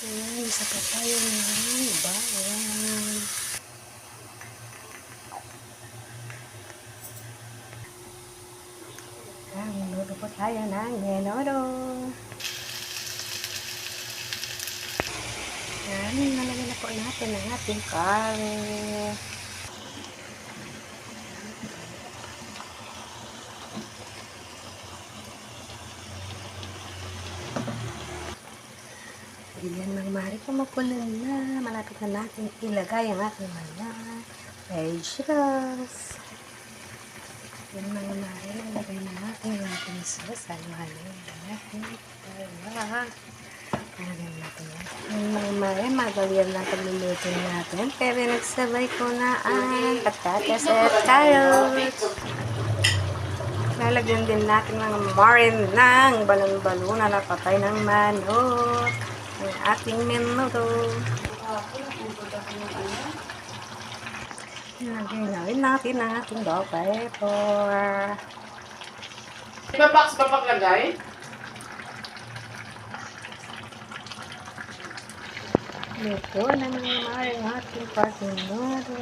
Ayan, isa pa tayo ng bayan. Ayan, minuto po tayo ng menudo. Ayan, nalagyan na po natin ang ating kare. Ayan, mga mari ko mapunan na. Malapit na natin ilagay ang ating mga vegetables. Ayan, mga mari, ilagay na natin ang ating sauce. Halo-halo natin. Wala. Lagyan natin yan. Ayan, mga mari, madalian lang pagluluto natin. Pero nagsabay ko na ang patatas at carrots. Lalagyan din natin ng marin ng balon-balon na napatay ng manok. Ang ating menudo. Lagyan natin ang ating bell pepper. May box ba paglagay? Luto na mga maring ating pag-menudo.